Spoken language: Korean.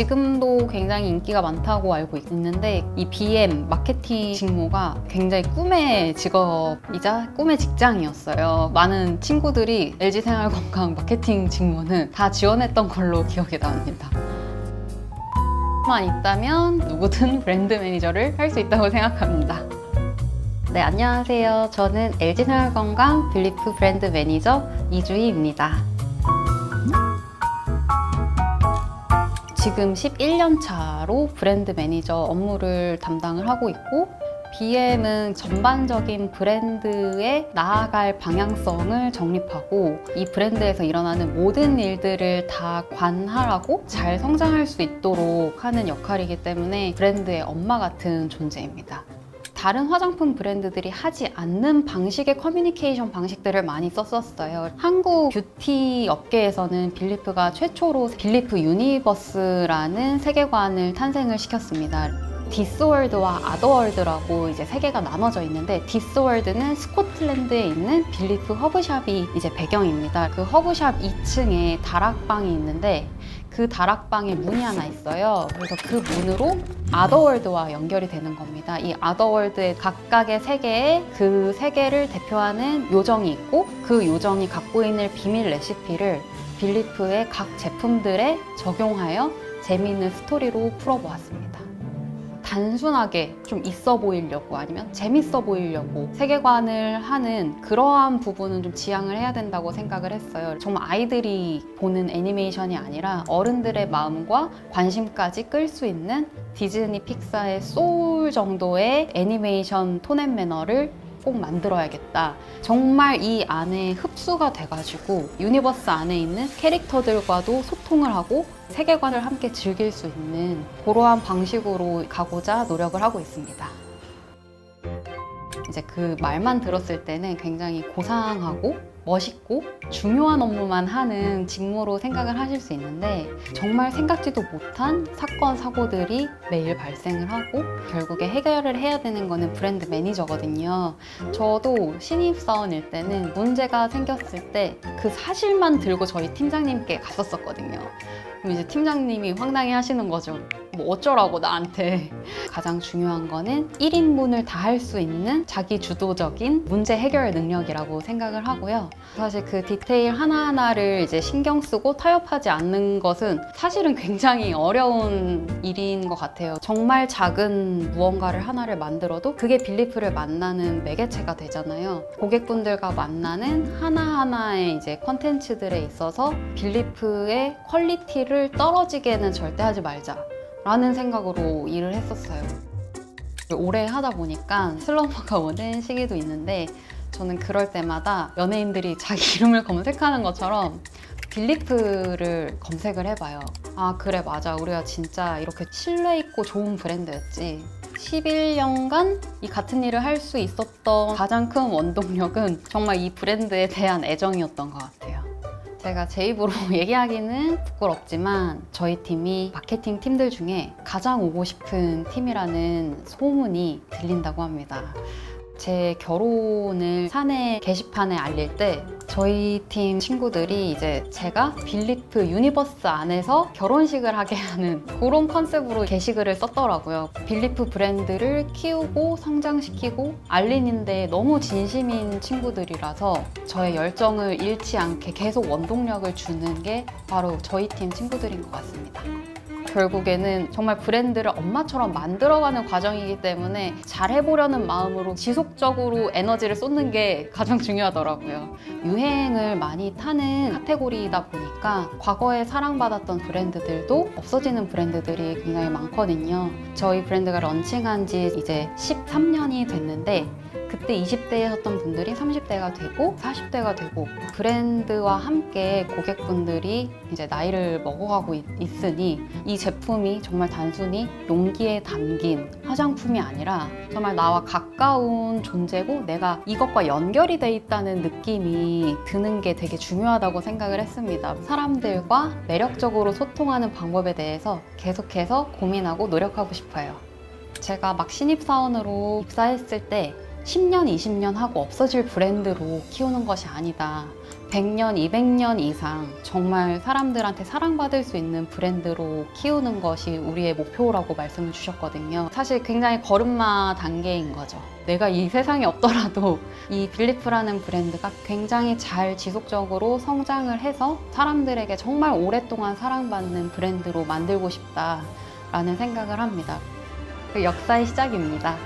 지금도 굉장히 인기가 많다고 알고 있는데 이 BM 마케팅 직무가 굉장히 꿈의 직업이자 꿈의 직장이었어요. 많은 친구들이 LG 생활건강 마케팅 직무는 다 지원했던 걸로 기억이 납니다. 만 있다면 누구든 브랜드 매니저를 할 수 있다고 생각합니다. 네, 안녕하세요. 저는 LG생활건강 빌리프 브랜드 매니저 이주희입니다. 지금 11년 차로 브랜드 매니저 업무를 담당을 하고 있고 BM은 전반적인 브랜드의 나아갈 방향성을 정립하고 이 브랜드에서 일어나는 모든 일들을 다 관할하고 잘 성장할 수 있도록 하는 역할이기 때문에 브랜드의 엄마 같은 존재입니다. 다른 화장품 브랜드들이 하지 않는 방식의 커뮤니케이션 방식들을 많이 썼었어요. 한국 뷰티 업계에서는 빌리프가 최초로 빌리프 유니버스라는 세계관을 탄생을 시켰습니다. 디스월드와 아더월드라고 이제 세 개가 나눠져 있는데 디스월드는 스코틀랜드에 있는 빌리프 허브샵이 이제 배경입니다. 그 허브샵 2층에 다락방이 있는데 그 다락방에 문이 하나 있어요. 그래서 그 문으로 아더월드와 연결이 되는 겁니다. 이 아더월드의 각각의 세계에 그 세계를 대표하는 요정이 있고 그 요정이 갖고 있는 비밀 레시피를 빌리프의 각 제품들에 적용하여 재미있는 스토리로 풀어보았습니다. 단순하게 좀 있어 보이려고 아니면 재밌어 보이려고 세계관을 하는 그러한 부분은 좀 지양을 해야 된다고 생각을 했어요. 정말 아이들이 보는 애니메이션이 아니라 어른들의 마음과 관심까지 끌 수 있는 디즈니 픽사의 소울 정도의 애니메이션 톤앤 매너를 꼭 만들어야겠다. 정말 이 안에 흡수가 돼가지고 유니버스 안에 있는 캐릭터들과도 소통을 하고 세계관을 함께 즐길 수 있는 그러한 방식으로 가고자 노력을 하고 있습니다. 이제 그 말만 들었을 때는 굉장히 고상하고 멋있고 중요한 업무만 하는 직무로 생각을 하실 수 있는데 정말 생각지도 못한 사건 사고들이 매일 발생을 하고 결국에 해결을 해야 되는 거는 브랜드 매니저거든요. 저도 신입사원일 때는 문제가 생겼을 때 그 사실만 들고 저희 팀장님께 갔었었거든요. 그럼 이제 팀장님이 황당해 하시는 거죠. 뭐 어쩌라고 나한테. 가장 중요한 거는 1인분을 다 할 수 있는 자기 주도적인 문제 해결 능력이라고 생각을 하고요. 사실 그 디테일 하나하나를 이제 신경 쓰고 타협하지 않는 것은 사실은 굉장히 어려운 일인 것 같아요. 정말 작은 무언가를 하나를 만들어도 그게 빌리프를 만나는 매개체가 되잖아요. 고객분들과 만나는 하나하나의 이제 컨텐츠들에 있어서 빌리프의 퀄리티를 떨어지게는 절대 하지 말자. 라는 생각으로 일을 했었어요. 오래 하다 보니까 슬럼프가 오는 시기도 있는데 저는 그럴 때마다 연예인들이 자기 이름을 검색하는 것처럼 빌리프를 검색을 해봐요. 아, 그래, 맞아. 우리가 진짜 이렇게 신뢰있고 좋은 브랜드였지. 11년간 이 같은 일을 할 수 있었던 가장 큰 원동력은 정말 이 브랜드에 대한 애정이었던 것 같아요. 제가 제 입으로 얘기하기는 부끄럽지만 저희 팀이 마케팅 팀들 중에 가장 오고 싶은 팀이라는 소문이 들린다고 합니다. 제 결혼을 사내 게시판에 알릴 때 저희 팀 친구들이 이제 제가 빌리프 유니버스 안에서 결혼식을 하게 하는 그런 컨셉으로 게시글을 썼더라고요. 빌리프 브랜드를 키우고 성장시키고 알리는데 너무 진심인 친구들이라서 저의 열정을 잃지 않게 계속 원동력을 주는 게 바로 저희 팀 친구들인 것 같습니다. 결국에는 정말 브랜드를 엄마처럼 만들어가는 과정이기 때문에 잘 해보려는 마음으로 지속적으로 에너지를 쏟는 게 가장 중요하더라고요. 유행을 많이 타는 카테고리이다 보니까 과거에 사랑받았던 브랜드들도 없어지는 브랜드들이 굉장히 많거든요. 저희 브랜드가 런칭한 지 이제 13년이 됐는데 그때 20대에 섰던 분들이 30대가 되고 40대가 되고 브랜드와 함께 고객분들이 이제 나이를 먹어가고 있, 있으니 이 제품이 정말 단순히 용기에 담긴 화장품이 아니라 정말 나와 가까운 존재고 내가 이것과 연결이 돼 있다는 느낌이 드는 게 되게 중요하다고 생각을 했습니다. 사람들과 매력적으로 소통하는 방법에 대해서 계속해서 고민하고 노력하고 싶어요. 제가 막 신입사원으로 입사했을 때 10년, 20년 하고 없어질 브랜드로 키우는 것이 아니다. 100년, 200년 이상 정말 사람들한테 사랑받을 수 있는 브랜드로 키우는 것이 우리의 목표라고 말씀을 주셨거든요. 사실 굉장히 걸음마 단계인 거죠. 내가 이 세상에 없더라도 이 빌리프라는 브랜드가 굉장히 잘 지속적으로 성장을 해서 사람들에게 정말 오랫동안 사랑받는 브랜드로 만들고 싶다라는 생각을 합니다. 그 역사의 시작입니다.